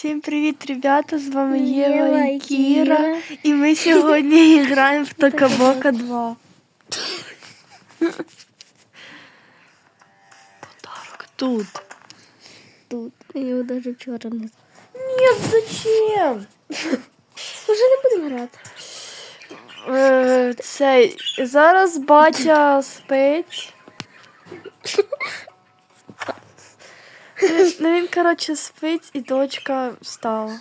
Всім привіт, ребята! З вами Єва, і Кіра. І ми сьогодні граємо в Токабока 2. Подарок тут. Тут. Я його навіть вчора не Ні, зачем? Уже не будемо грати. Е, Цей, зараз батя спить. Ну він, коротше, спить і дочка встала.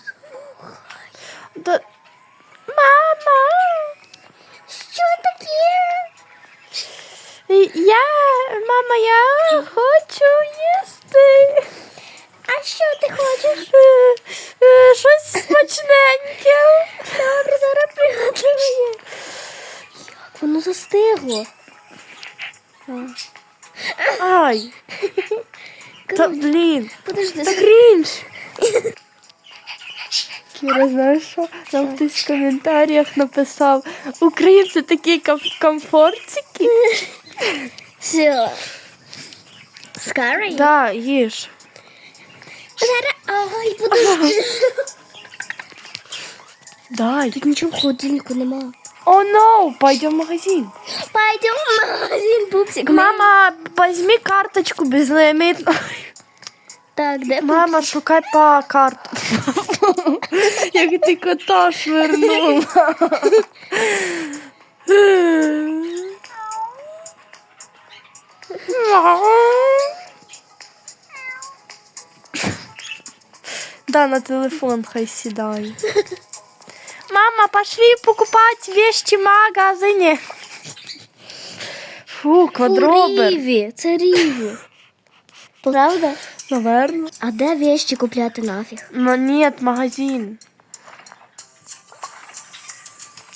Да... Мама! Що таке? Я, мама, я хочу їсти. А що ти хочеш? Е, е, Щось смачненьке. Добре, зараз приготує. Як воно застигло? Ай, та блін, Подожди, та крінж. Кіра, знаєш що? Нам хтось в коментарях написав, українці такі комфортики. Все. Скарий? Да, їж. Зараз, ай, подожди. Дай. Тут нічого в холодильнику нема. О, no, пойдем в магазин. Пойдем в магазин, пупсик. Мама, возьми карточку безлимитну. Так, де Мама, шукай по карту. Як ти кота швирнула. Да, на телефон хай сідає. Мама, пошли покупать вещи в магазине. Фу, квадробер. Ріві, це Ріві. Правда? Наверно. А де вещи купляти нафіг? Но нет, магазин.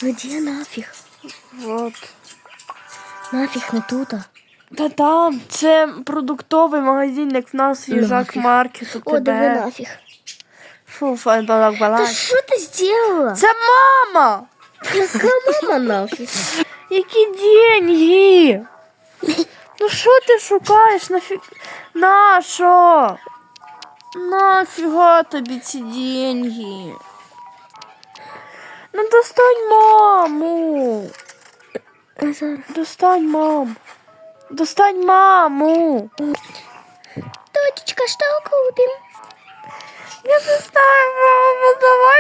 Где нафіг? Вот. Нафіг не тут. Та там, це продуктовий магазин, як в нас в їжак Нафіг. маркету. О, диви нафіг. Фу, файн балак Та що ти зробила? Це мама! Яка мама нафіг? Які деньги? Ну що ти шукаєш? Нафі... На що? Нафіга тобі ці деньги? Ну достань маму. А зараз. Достань маму. Достань маму. Дочечка, що купим? Я не знаю, мамо, давай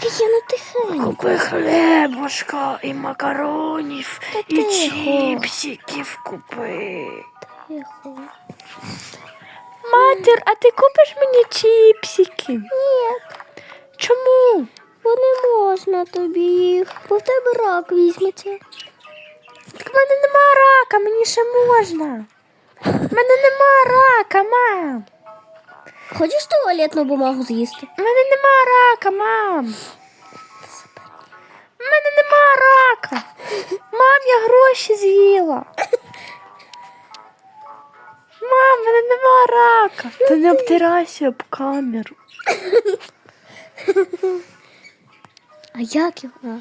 Тільки я не тихенько. Купи хлібушка і макаронів, Та і тихо. чіпсиків купи. Тихо. Матір, а ти купиш мені чіпсики? Ні, Чому? бо не можна тобі їх, бо в тебе рак візьметься. Так в мене нема рака, мені ще можна. В мене нема рака, мам. Хочеш туалетну бумагу з'їсти? У мене нема рака, мам. У мене нема рака. Мам, я гроші з'їла. Мам, в мене нема рака. Та не обтирайся об камеру. А як його?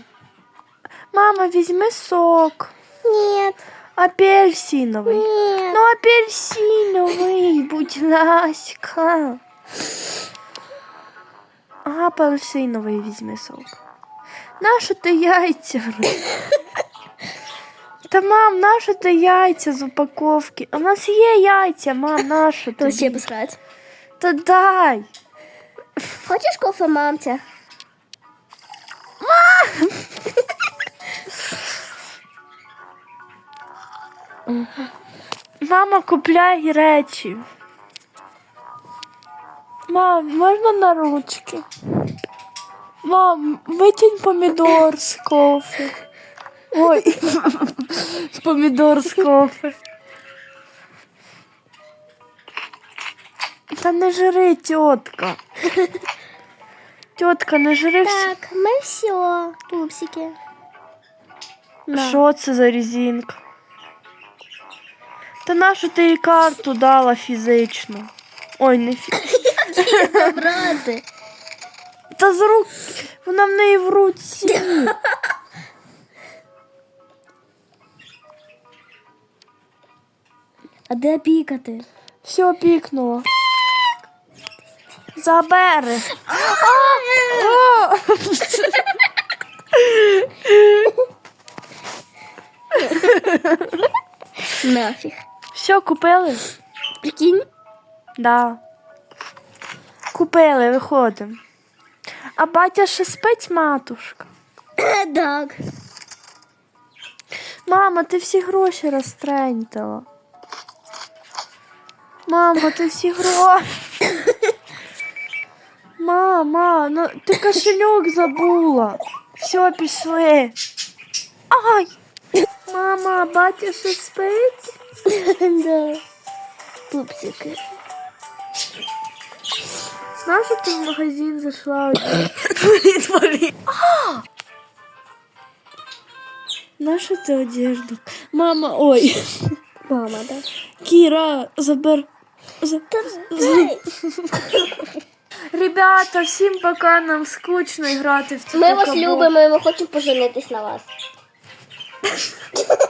Мама, візьми сок. Ні, Апельсиновий. ні. Ну, апельсиновий, будь ласка. Апельсиновий візьми сок. Нащо ти яйця? Та мам, нащо ти яйця з упаковки? А в нас є яйця, мам, нащо То ще тобі? посрать. Та дай. Хочеш кофе, мамця? Мама, купляй речі. Мам, можна на ручки? Мам, витягнь помідор з кофе. Ой, помідор з кофе. Та не жри, тітка. Тітка, не жри все. Так, ми все, пупсики. Що це за резинка? Та нашу ти і карту дала фізично. Ой, не фізичну. Та з рук. Вона в неї в руці. А де пікати? Все пікнуло. Забери. Нафіг. Все, купили? Прикинь? Да. Купили, виходимо. А батя ще спить, матушка. Так. Мама, ти всі гроші розтрентила. Мама, ти всі гроші. Мама, ну ти кошельок забула. Все, пішли. Ай! Мама, батя ще спить? Да. Пупсики. Наша ти в магазин зайшла? Наша ти одежду? Мама, ой. Мама, да? Кіра, забер. за- Ребята, всім пока, нам скучно грати в цю Ми вас любимо і ми хочемо поженитись на вас.